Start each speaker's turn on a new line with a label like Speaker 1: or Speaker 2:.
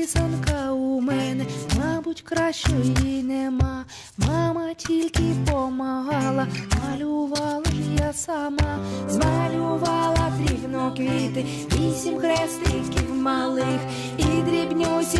Speaker 1: писанка у мене, мабуть, кращої нема. Мама тільки помагала, малювала ж я сама, змалювала дрібно квіти, вісім хрестиків малих і дрібнюсі.